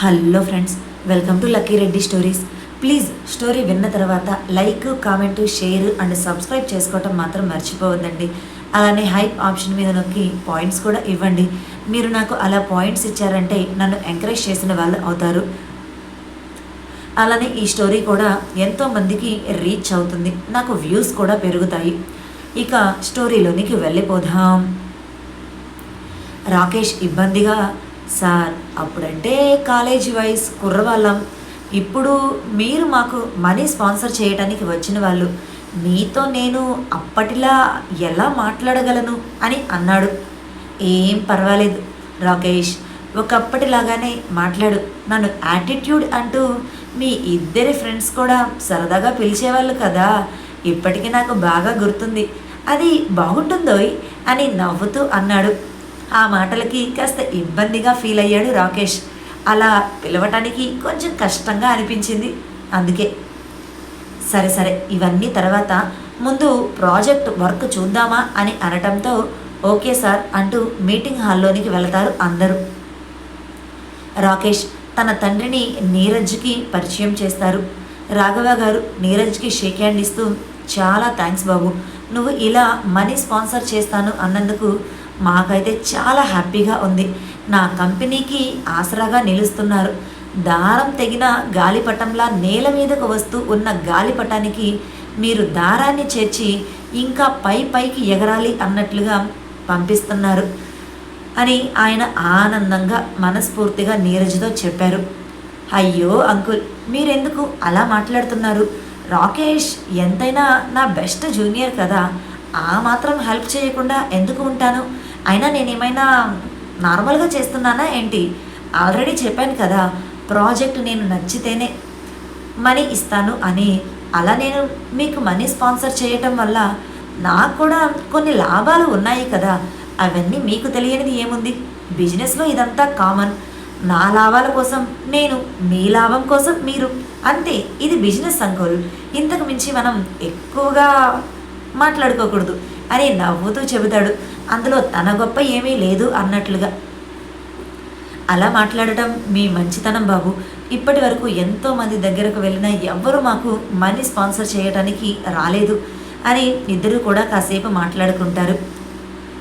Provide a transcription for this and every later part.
Hello friends welcome to Lucky Reddy stories. Please story విన్న తర్వాత like comment share and subscribe చేసుకోవటం మాత్రం మర్చిపోవద్దండి. అలానే హైప్ ఆప్షన్ మీద నొక్కి పాయింట్స్ కూడా ఇవ్వండి. మీరు నాకు అలా పాయింట్స్ ఇచ్చారంటే నన్ను ఎంకరేజ్ చేసిన వాళ్ళు అవుతారు. అలానే ఈ స్టోరీ కూడా ఎంతో మందికి రీచ్ అవుతుంది. నాకు వ్యూస్ కూడా పెరుగుతాయి. ఇక స్టోరీలోనికి వెళ్ళిపోదాం. రాకేష్ ఇబ్బందిగా సార్ అప్పుడంటే కాలేజ్ వైస్ కుర్రవాళ్ళం. ఇప్పుడు మీరు మాకు మనీ స్పాన్సర్ చేయడానికి వచ్చిన వాళ్ళు. మీతో నేను అప్పటిలా ఎలా మాట్లాడగలను అని అన్నాడు. ఏం పర్వాలేదు రాకేష్. ఒకప్పటిలాగానే మాట్లాడు. నన్ను యాటిట్యూడ్ అంటూ మీ ఇద్దరి ఫ్రెండ్స్ కూడా సరదాగా పిలిచేవాళ్ళు కదా. ఇప్పటికీ నాకు బాగా గుర్తుంది. అది బాగుంటుందోయ్ అని నవ్వుతూ అన్నాడు. ఆ మాటలకి కాస్త ఇబ్బందిగా ఫీల్ అయ్యాడు రాకేష్. అలా పిలవటానికి కొంచెం కష్టంగా అనిపించింది. అందుకే సరే సరే ఇవన్నీ తర్వాత ముందు ప్రాజెక్ట్ వర్క్ చూద్దామా అని అనటంతో ఓకే సార్ అంటూ మీటింగ్ హాల్లోనికి వెళతారు అందరూ. రాకేష్ తన తండ్రిని నీరజ్కి పరిచయం చేస్తారు. రాఘవ గారు నీరజ్కి షేక్ హ్యాండ్ ఇస్తూ చాలా థ్యాంక్స్ బాబు నువ్వు ఇలా మనీ స్పాన్సర్ చేస్తాను అన్నందుకు మాకైతే చాలా హ్యాపీగా ఉంది. నా కంపెనీకి ఆసరాగా నిలుస్తున్నారు. దారం తెగిన గాలిపటంలా నేల మీదకు వస్తూ ఉన్న గాలిపటానికి మీరు దారాన్ని చేర్చి ఇంకా పై పైకి ఎగరాలి అన్నట్లుగా పంపిస్తున్నారు అని ఆయన ఆనందంగా మనస్ఫూర్తిగా నీరజ్తో చెప్పారు. అయ్యో అంకుల్ మీరెందుకు అలా మాట్లాడుతున్నారు? రాకేష్ ఎంతైనా నా బెస్ట్ జూనియర్ కదా. ఆ మాత్రం హెల్ప్ చేయకుండా ఎందుకు ఉంటాను? అయినా నేనేమైనా నార్మల్గా చేస్తున్నానా ఏంటి? ఆల్రెడీ చెప్పాను కదా ప్రాజెక్ట్ నేను నచ్చితేనే మనీ ఇస్తాను అని. అలా నేను మీకు మనీ స్పాన్సర్ చేయటం వల్ల నాకు కూడా కొన్ని లాభాలు ఉన్నాయి కదా. అవన్నీ మీకు తెలియనిది ఏముంది? బిజినెస్లో ఇదంతా కామన్. నా లాభాల కోసం నేను మీ లాభం కోసం మీరు. అంతే ఇది బిజినెస్ అంకుల్. ఇంతకు మించి మనం ఎక్కువగా మాట్లాడుకోకూడదు. అని నవ్వుతూ చెబుతాడు. అందులో తన గొప్ప ఏమీ లేదు అన్నట్లుగా. అలా మాట్లాడటం మీ మంచితనం బాబు. ఇప్పటి వరకు ఎంతోమంది దగ్గరకు వెళ్ళిన ఎవ్వరూ మాకు మనీ స్పాన్సర్ చేయడానికి రాలేదు. అని ఇద్దరు కూడా కాసేపు మాట్లాడుకుంటారు.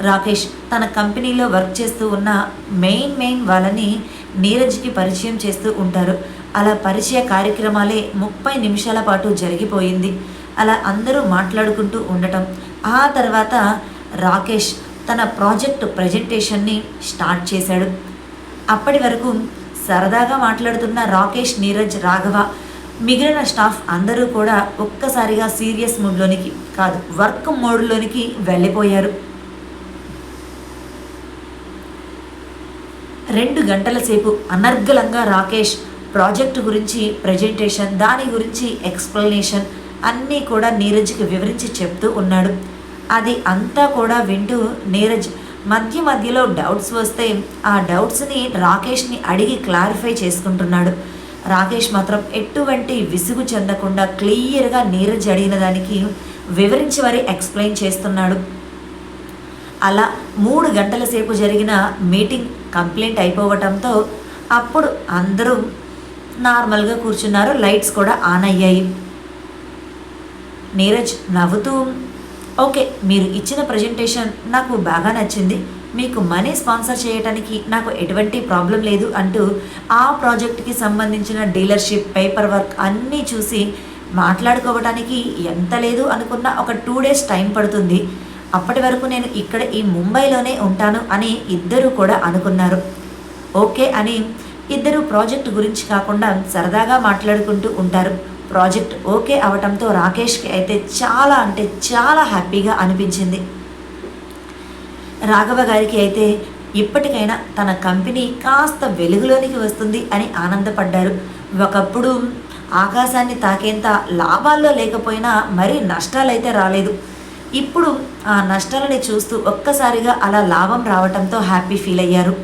రాకేష్ తన కంపెనీలో వర్క్ చేస్తూ ఉన్న మెయిన్ మెయిన్ వాళ్ళని నీరజ్కి పరిచయం చేస్తూ ఉంటారు. అలా పరిచయ కార్యక్రమాలే ముప్పై నిమిషాల పాటు జరిగిపోయింది. అలా అందరూ మాట్లాడుకుంటూ ఉండటం ఆ తర్వాత రాకేష్ తన ప్రాజెక్ట్ ప్రజెంటేషన్ని స్టార్ట్ చేశాడు. అప్పటి వరకు సరదాగా మాట్లాడుతున్న రాకేష్ నీరజ్ రాఘవ మిగిలిన స్టాఫ్ అందరూ కూడా ఒక్కసారిగా సీరియస్ మూడ్లోనికి కాదు వర్క్ మోడ్లోనికి వెళ్ళిపోయారు. రెండు గంటల సేపు అనర్గళంగా రాకేష్ ప్రాజెక్టు గురించి ప్రజెంటేషన్ దాని గురించి ఎక్స్ప్లెనేషన్ అన్నీ కూడా నీరజ్కి వివరించి చెప్తూ ఉన్నాడు. అది అంతా కూడా వింటూ నీరజ్ మధ్య మధ్యలో డౌట్స్ వస్తే ఆ డౌట్స్ని రాకేష్ని అడిగి క్లారిఫై చేసుకుంటున్నాడు. రాకేష్ మాత్రం ఎటువంటి విసుగు చెందకుండా క్లియర్గా నీరజ్ అడిగిన దానికి వివరించి మరీ ఎక్స్ప్లెయిన్ చేస్తున్నాడు. అలా మూడు గంటల సేపు జరిగిన మీటింగ్ కంప్లైంట్ అయిపోవటంతో అప్పుడు అందరూ నార్మల్గా కూర్చున్నారు లైట్స్ కూడా ఆన్ అయ్యాయి. నీరజ్ నవ్వుతూ ఓకే మీరు ఇచ్చిన ప్రజెంటేషన్ నాకు బాగా నచ్చింది. మీకు మనీ స్పాన్సర్ చేయడానికి నాకు ఎటువంటి ప్రాబ్లం లేదు అంటూ ఆ ప్రాజెక్ట్కి సంబంధించిన డీలర్షిప్ పేపర్ వర్క్ అన్నీ చూసి మాట్లాడుకోవడానికి ఎంత లేదు అనుకున్న ఒక టూ డేస్ టైం పడుతుంది. అప్పటి వరకు నేను ఇక్కడ ఈ ముంబైలోనే ఉంటాను అని ఇద్దరు కూడా అనుకున్నారు. ఓకే అని ఇద్దరు ప్రాజెక్ట్ గురించి కాకుండా సరదాగా మాట్లాడుకుంటూ ఉంటారు. ప్రాజెక్ట్ ఓకే అవటంతో రాకేష్కి అయితే చాలా అంటే చాలా హ్యాపీగా అనిపించింది. రాఘవ గారికి అయితే ఇప్పటికైనా తన కంపెనీ కాస్త వెలుగులోనికి వస్తుంది అని ఆనందపడ్డారు. ఒకప్పుడు ఆకాశాన్ని తాకేంత లాభాల్లో లేకపోయినా మరీ నష్టాలైతే రాలేదు. ఇప్పుడు ఆ నష్టాలని చూస్తూ ఒక్కసారిగా అలా లాభం రావటంతో హ్యాపీ ఫీల్ అయ్యారు.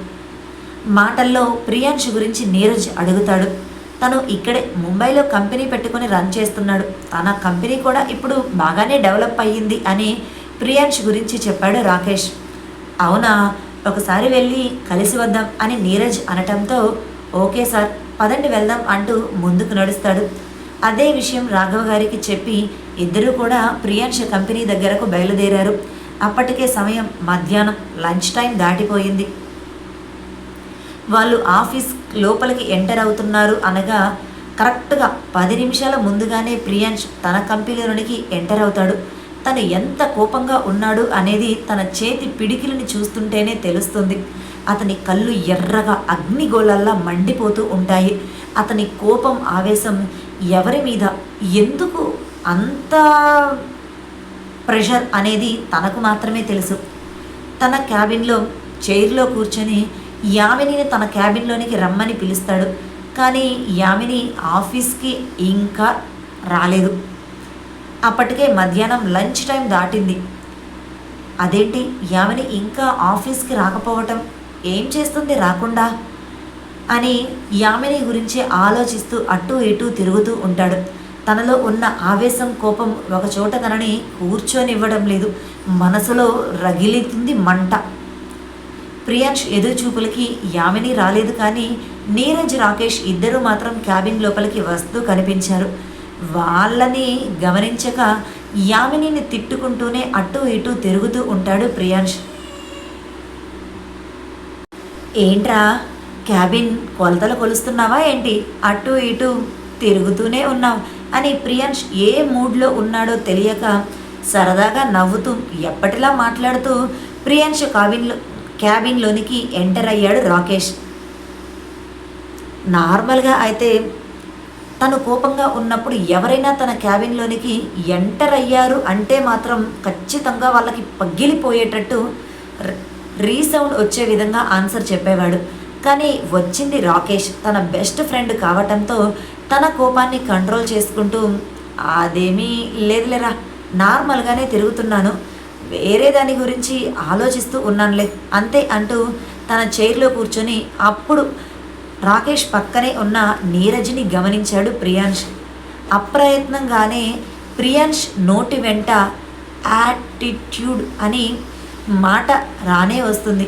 మాటల్లో ప్రియాంష్ గురించి నీరజ్ అడుగుతాడు. తను ఇక్కడే ముంబైలో కంపెనీ పెట్టుకొని రన్ చేస్తున్నాడు. తన కంపెనీ కూడా ఇప్పుడు బాగానే డెవలప్ అయ్యింది అని ప్రియాంష్ గురించి చెప్పాడు రాకేష్. అవునా? ఒకసారి వెళ్ళి కలిసి వద్దాం అని నీరజ్ అనటంతో ఓకే సార్ పదండి వెళ్దాం అంటూ ముందుకు నడుస్తాడు. అదే విషయం రాఘవ గారికి చెప్పి ఇద్దరూ కూడా ప్రియాంష కంపెనీ దగ్గరకు బయలుదేరారు. అప్పటికే సమయం మధ్యాహ్నం లంచ్ టైం దాటిపోయింది. వాళ్ళు ఆఫీస్ లోపలికి ఎంటర్ అవుతున్నారు అనగా కరెక్ట్గా పది నిమిషాల ముందుగానే ప్రియాంష్ తన కంపెనీలోనికి ఎంటర్ అవుతాడు. తను ఎంత కోపంగా ఉన్నాడు అనేది తన చేతి పిడికిలిని చూస్తుంటేనే తెలుస్తుంది. అతని కళ్ళు ఎర్రగా అగ్నిగోళాల్లా మండిపోతూ ఉంటాయి. అతని కోపం ఆవేశం ఎవరి మీద? ఎందుకు అంత ప్రెషర్ అనేది తనకు మాత్రమే తెలుసు. తన క్యాబిన్లో చైర్లో కూర్చొని యామినిని తన క్యాబిన్లోనికి రమ్మని పిలుస్తాడు. కానీ యామిని ఆఫీస్కి ఇంకా రాలేదు. అప్పటికే మధ్యాహ్నం లంచ్ టైం దాటింది. అదేంటి? యామిని ఇంకా ఆఫీస్కి రాకపోవటం? ఏం చేస్తుంది రాకుండా? అని యామిని గురించి ఆలోచిస్తూ అటు ఇటు తిరుగుతూ ఉంటాడు. తనలో ఉన్న ఆవేశం కోపం ఒకచోట తనని కూర్చొనివ్వడం లేదు. మనసులో రగిలితుంది మంట. ప్రియాంష్ ఎదురుచూపులకి యామిని రాలేదు కానీ నీరజ్ రాకేష్ ఇద్దరూ మాత్రం క్యాబిన్ లోపలికి వస్తూ కనిపించారు. వాళ్ళని గమనించక యామినిని తిట్టుకుంటూనే అటు ఇటు తిరుగుతూ ఉంటాడు ప్రియాంష్ ఏంట్రా క్యాబిన్ కొలతలు కొలుస్తున్నావా ఏంటి? అటు ఇటు తిరుగుతూనే ఉన్నావు అని ప్రియాంష్ ఏ మూడ్లో ఉన్నాడో తెలియక సరదాగా నవ్వుతూ ఎప్పటిలా మాట్లాడుతూ ప్రియాంష్ క్యాబిన్లో క్యాబిన్లోనికి ఎంటర్ అయ్యాడు రాకేష్. నార్మల్గా అయితే తను కోపంగా ఉన్నప్పుడు ఎవరైనా తన క్యాబిన్లోనికి ఎంటర్ అయ్యారు అంటే మాత్రం ఖచ్చితంగా వాళ్ళకి పగిలిపోయేటట్టు రీసౌండ్ వచ్చే విధంగా ఆన్సర్ చెప్పేవాడు. కానీ వచ్చింది రాకేష్. తన బెస్ట్ ఫ్రెండ్ కావటంతో తన కోపాన్ని కంట్రోల్ చేసుకుంటూ అదేమీ లేదులేరా నార్మల్గానే తిరుగుతున్నాను. వేరే దాని గురించి ఆలోచిస్తూ ఉన్నానులే. అంతే అంటూ తన చైర్లో కూర్చొని అప్పుడు రాకేష్ పక్కనే ఉన్న నీరజ్ని గమనించాడు ప్రియాంష్ అప్రయత్నంగానే ప్రియాంష్ నోటి వెంట యాటిట్యూడ్ అని మాట రానే వస్తుంది.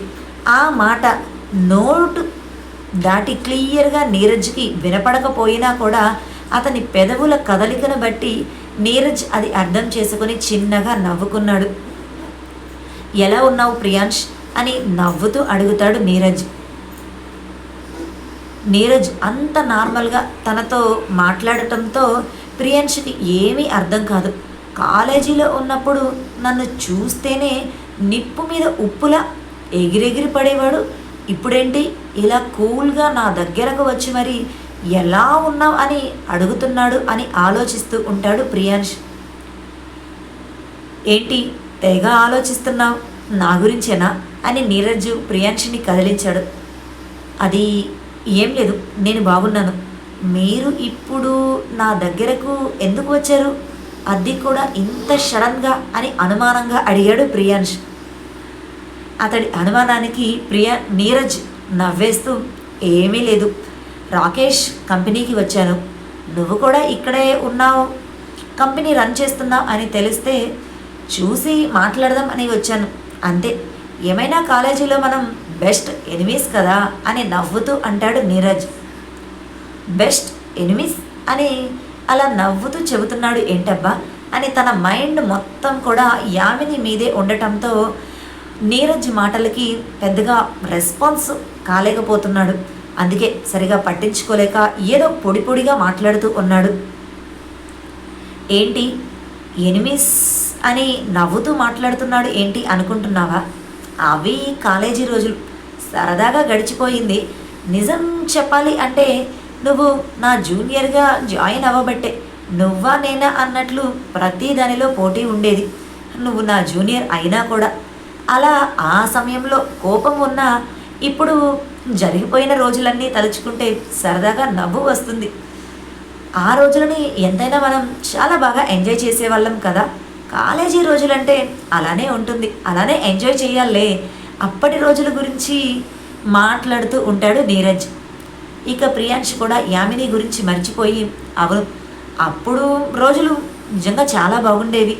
ఆ మాట నోటు దాటి క్లియర్గా నీరజ్కి వినపడకపోయినా కూడా అతని పెదవుల కదలికను బట్టి నీరజ్ అది అర్థం చేసుకుని చిన్నగా నవ్వుకున్నాడు. ఎలా ఉన్నావు ప్రియాంష్? అని నవ్వుతూ అడుగుతాడు నీరజ్. నీరజ్ అంత నార్మల్గా తనతో మాట్లాడటంతో ప్రియాంష్కి ఏమీ అర్థం కాదు. కాలేజీలో ఉన్నప్పుడు నన్ను చూస్తేనే నిప్పు మీద ఉప్పులా ఎగిరెగిరి పడేవాడు. ఇప్పుడేంటి? ఇలా కూల్గా నా దగ్గరకు వచ్చి మరి ఎలా ఉన్నావు? అని అడుగుతున్నాడు అని ఆలోచిస్తూ ఉంటాడు ప్రియాంష్. ఏంటి? తెగ ఆలోచిస్తున్నావు. నా గురించేనా? అని నీరజ్ ప్రియాంష్ని కదిలించాడు. అది ఏం లేదు నేను బాగున్నాను. మీరు ఇప్పుడు నా దగ్గరకు ఎందుకు వచ్చారు? అది కూడా ఇంత సడన్గా అని అనుమానంగా అడిగాడు ప్రియాంష్ అతడి అనుమానానికి ప్రియా నీరజ్ నవ్వేస్తూ ఏమీ లేదు. రాకేష్ కంపెనీకి వచ్చాను. నువ్వు కూడా ఇక్కడే ఉన్నావు. కంపెనీ రన్ చేస్తున్నావు అని తెలిస్తే చూసి మాట్లాడదాం అని వచ్చాను. అంతే. ఏమైనా కాలేజీలో మనం బెస్ట్ ఎనిమీస్ కదా అని నవ్వుతూ అంటాడు నీరజ్. బెస్ట్ ఎనిమీస్ అని అలా నవ్వుతూ చెబుతున్నాడు ఏంటబ్బా అని తన మైండ్ మొత్తం కూడా యామిని మీదే ఉండటంతో నీరజ్ మాటలకి పెద్దగా రెస్పాన్స్ కాలేకపోతున్నాడు. అందుకే సరిగా పట్టించుకోలేక ఏదో పొడి పొడిగా మాట్లాడుతూ ఉన్నాడు. ఏంటి? ఎనిమిస్ అని నవ్వుతూ మాట్లాడుతున్నాడు ఏంటి అనుకుంటున్నావా? అవి కాలేజీ రోజులు. సరదాగా గడిచిపోయింది. నిజం చెప్పాలి అంటే నువ్వు నా జూనియర్గా జాయిన్ అవ్వబట్టే నువ్వా నేనా అన్నట్లు ప్రతి దానిలో పోటీ ఉండేది. నువ్వు నా జూనియర్ అయినా కూడా. అలా ఆ సమయంలో కోపం ఉన్నా ఇప్పుడు జరిగిపోయిన రోజులన్నీ తలుచుకుంటే సరదాగా నవ్వు వస్తుంది. ఆ రోజులని ఎంతైనా మనం చాలా బాగా ఎంజాయ్ చేసేవాళ్ళం కదా? కాలేజీ రోజులంటే అలానే ఉంటుంది అలానే ఎంజాయ్ చేయాలే. అప్పటి రోజుల గురించి మాట్లాడుతూ ఉంటాడు నీరజ్. ఇక ప్రియాంష్ కూడా యామిని గురించి మర్చిపోయి అవును అప్పుడు రోజులు నిజంగా చాలా బాగుండేవి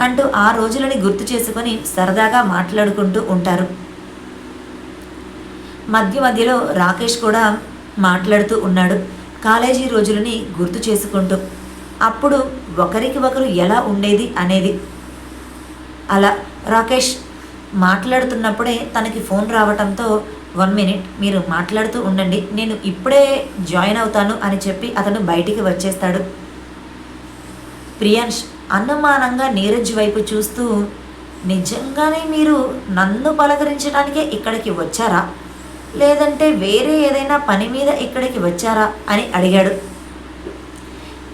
అంటూ ఆ రోజులని గుర్తు చేసుకొని సరదాగా మాట్లాడుకుంటూ ఉంటారు. మధ్య మధ్యలో రాకేష్ కూడా మాట్లాడుతూ ఉన్నాడు కాలేజీ రోజులని గుర్తు చేసుకుంటూ. అప్పుడు ఒకరికి ఒకరు ఎలా ఉండేది అనేది. అలా రాకేష్ మాట్లాడుతున్నప్పుడే తనకి ఫోన్ రావటంతో వన్ మినిట్ మీరు మాట్లాడుతూ ఉండండి. నేను ఇప్పుడే జాయిన్ అవుతాను అని చెప్పి అతను బయటికి వచ్చేస్తాడు. ప్రియాంష్ అనుమానంగా నీరజ్ వైపు చూస్తూ నిజంగానే మీరు నన్ను పలకరించడానికే ఇక్కడికి వచ్చారా? లేదంటే వేరే ఏదైనా పని మీద ఇక్కడికి వచ్చారా? అని అడిగాడు.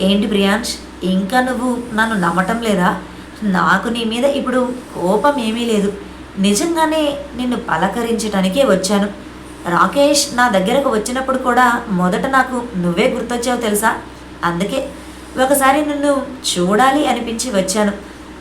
ఏంటి ప్రియాంష్ ఇంకా నువ్వు నన్ను నమ్మటం లేదా? నాకు నీ మీద ఇప్పుడు కోపం ఏమీ లేదు. నిజంగానే నిన్ను పలకరించటానికే వచ్చాను. రాకేష్ నా దగ్గరకు వచ్చినప్పుడు కూడా మొదట నాకు నువ్వే గుర్తొచ్చావు తెలుసా? అందుకే ఒకసారి నిన్ను చూడాలి అనిపించి వచ్చాను.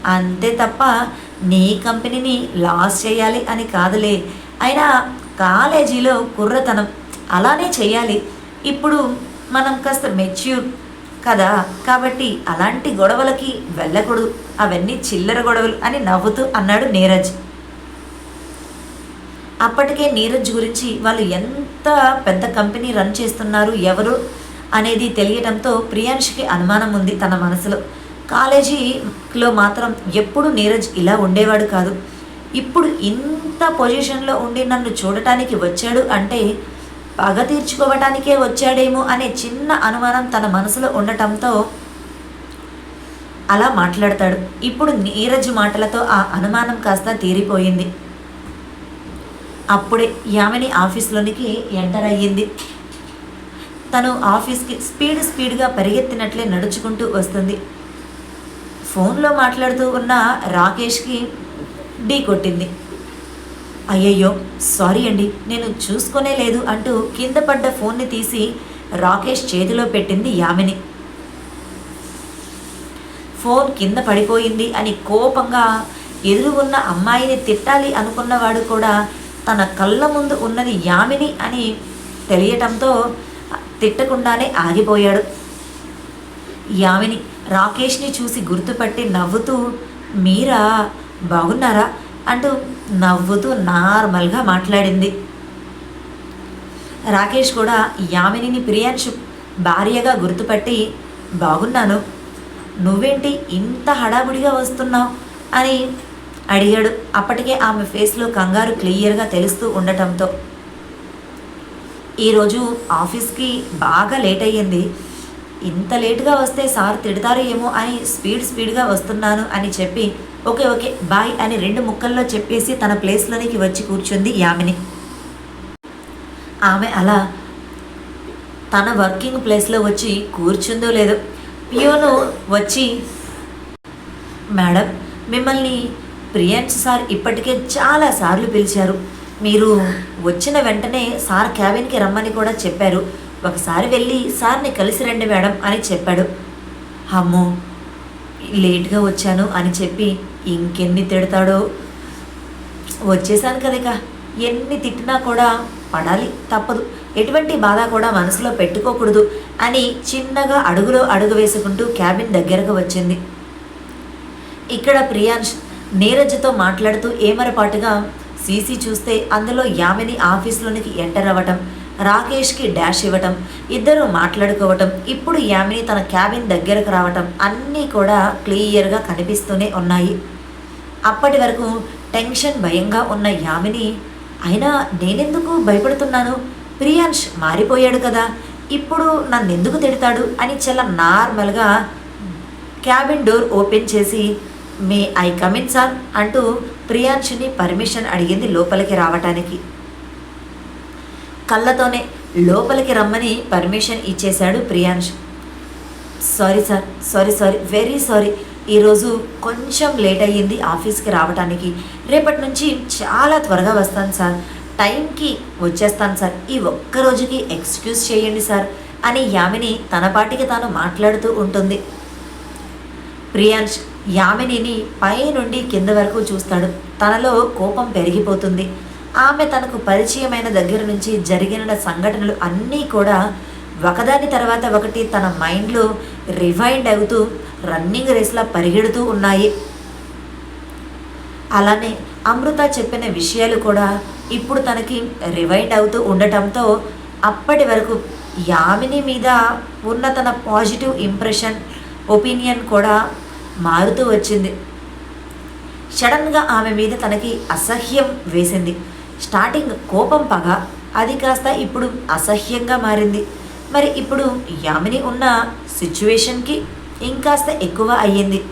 అంతే తప్ప నీ కంపెనీని లాస్ చేయాలి అని కాదులే. అయినా కాలేజీలో కుర్రతనం. అలానే చేయాలి. ఇప్పుడు మనం కాస్త మెచ్యూర్. కదా? కాబట్టి అలాంటి గొడవలకి వెళ్ళకూడదు. అవన్నీ చిల్లర గొడవలు అని నవ్వుతూ అన్నాడు నీరజ్. అప్పటికే నీరజ్ గురించి వాళ్ళు ఎంత పెద్ద కంపెనీ రన్ చేస్తున్నారు ఎవరు అనేది తెలియడంతో ప్రియాంష్కి అనుమానం ఉంది తన మనసులో. కాలేజీలో మాత్రం ఎప్పుడు నీరజ్ ఇలా ఉండేవాడు కాదు. ఇప్పుడు ఇంత పొజిషన్లో ఉండి నన్ను చూడటానికి వచ్చాడు అంటే పగ తీర్చుకోవటానికే వచ్చాడేమో అనే చిన్న అనుమానం తన మనసులో ఉండటంతో అలా మాట్లాడతాడు. ఇప్పుడు నీరజ్ మాటలతో ఆ అనుమానం కాస్త తీరిపోయింది. అప్పుడే యామిని ఆఫీస్లోనికి ఎంటర్ అయ్యింది. తను ఆఫీస్కి స్పీడ్ స్పీడ్గా పరిగెత్తినట్లే నడుచుకుంటూ వస్తుంది. ఫోన్లో మాట్లాడుతూ ఉన్న రాకేష్కి ఢీ కొట్టింది. అయ్యయ్యో సారీ అండి నేను చూసుకునే లేదు అంటూ కింద పడ్డ ఫోన్ని తీసి రాకేష్ చేతిలో పెట్టింది యామిని. ఫోన్ కింద పడిపోయింది అని కోపంగా ఎదురు ఉన్న అమ్మాయిని తిట్టాలి అనుకున్నవాడు కూడా తన కళ్ళ ముందు ఉన్నది యామిని అని తెలియటంతో తిట్టకుండానే ఆగిపోయాడు. యామిని రాకేష్ని చూసి గుర్తుపట్టి నవ్వుతూ మీరా బాగున్నారా? అంటూ నవ్వుతూ నార్మల్గా మాట్లాడింది. రాకేష్ కూడా యామినిని ప్రియాంశు భార్యగా గుర్తుపట్టి బాగున్నాను. నువ్వేంటి ఇంత హడావుడిగా వస్తున్నావు? అని అడిగాడు. అప్పటికే ఆమె ఫేస్లో కంగారు క్లియర్గా తెలుస్తూ ఉండటంతో. ఈరోజు ఆఫీస్కి బాగా లేట్ అయ్యింది. ఇంత లేటుగా వస్తే సార్ తిడతారు ఏమో అని స్పీడ్ స్పీడ్గా వస్తున్నాను అని చెప్పి ఓకే ఓకే బాయ్ అని రెండు ముక్కల్లో చెప్పేసి తన ప్లేస్లోనికి వచ్చి కూర్చుంది యామిని. ఆమె అలా తన వర్కింగ్ ప్లేస్లో వచ్చి కూర్చుందో లేదో పియోను వచ్చి మేడం మిమ్మల్ని ప్రియాన్స్ సార్ ఇప్పటికే చాలా సార్లు పిలిచారు. మీరు వచ్చిన వెంటనే సార్ క్యాబిన్కి రమ్మని కూడా చెప్పారు. ఒకసారి వెళ్ళి సార్ని కలిసి రండి మేడం అని చెప్పాడు. అమ్మో లేట్గా వచ్చాను అని చెప్పి ఇంకెన్ని తిడతాడో? వచ్చేసాను కదా ఎన్ని తిట్టినా కూడా పడాలి తప్పదు. ఎటువంటి బాధ కూడా మనసులో పెట్టుకోకూడదు అని చిన్నగా అడుగులో అడుగు వేసుకుంటూ క్యాబిన్ దగ్గరకు వచ్చింది. ఇక్కడ ప్రియాంష్ నీరజ్తో మాట్లాడుతూ ఏమరపాటుగా సీసీ చూస్తే అందులో యామిని ఆఫీస్లోనికి ఎంటర్ అవ్వటం రాకేష్కి డాష్ ఇవ్వటం ఇద్దరు మాట్లాడుకోవటం ఇప్పుడు యామిని తన క్యాబిన్ దగ్గరకు రావటం అన్నీ కూడా క్లియర్గా కనిపిస్తూనే ఉన్నాయి. అప్పటి వరకు టెన్షన్ భయంగా ఉన్న యామిని అయినా నేనెందుకు భయపడుతున్నాను? ప్రియాంష్ మారిపోయాడు కదా ఇప్పుడు నన్ను ఎందుకు తిడతాడు? అని చాలా నార్మల్గా క్యాబిన్ డోర్ ఓపెన్ చేసి మే ఐ కమిన్ సార్ అంటూ ప్రియాంష్ని పర్మిషన్ అడిగింది లోపలికి రావటానికి. కళ్ళతోనే లోపలికి రమ్మని పర్మిషన్ ఇచ్చేశాడు Priyansh. Sorry sir sorry sorry very sorry ఈరోజు కొంచెం లేట్ అయ్యింది ఆఫీస్కి రావడానికి రేపటి నుంచి చాలా త్వరగా వస్తాను సార్. టైంకి వచ్చేస్తాను సార్. ఈ ఒక్క రోజుకి ఎక్స్క్యూజ్ చేయండి సార్ అని యామిని తన పాటికి తాను మాట్లాడుతూ ఉంటుంది. ప్రియాంష్ యామినిని పై నుండి కింద వరకు చూస్తాడు. తనలో కోపం పెరిగిపోతుంది. ఆమె తనకు పరిచయమైన దగ్గర నుంచి జరిగిన సంఘటనలు అన్నీ కూడా ఒకదాని తర్వాత ఒకటి తన మైండ్లో రివైండ్ అవుతూ రన్నింగ్ రేస్లా పరిగెడుతూ ఉన్నాయి. అలానే అమృత చెప్పిన విషయాలు కూడా ఇప్పుడు తనకి రివైండ్ అవుతూ ఉండటంతో అప్పటి వరకు యామిని మీద ఉన్న తన పాజిటివ్ ఇంప్రెషన్ ఒపీనియన్ కూడా మారుతూ వచ్చింది. సడన్గా ఆమె మీద తనకి అసహ్యం వేసింది. స్టార్టింగ్ కోపం పగ అది కాస్త ఇప్పుడు అసహ్యంగా మారింది. మరి ఇప్పుడు యామిని ఉన్న సిచ్యువేషన్కి ఇంకాస్త ఎక్కువ అయ్యింది.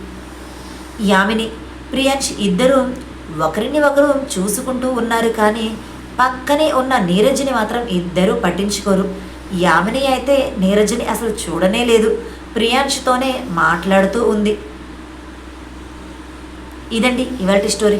యామిని ప్రియాంష్ ఇద్దరూ ఒకరిని ఒకరు చూసుకుంటూ ఉన్నారు కానీ పక్కనే ఉన్న నీరజ్ని మాత్రం ఇద్దరూ పట్టించుకోరు. యామిని అయితే నీరజ్ని అసలు చూడనే లేదు. ప్రియాంష్తోనే మాట్లాడుతూ ఉంది. ఇదండి ఇవాటి స్టోరీ.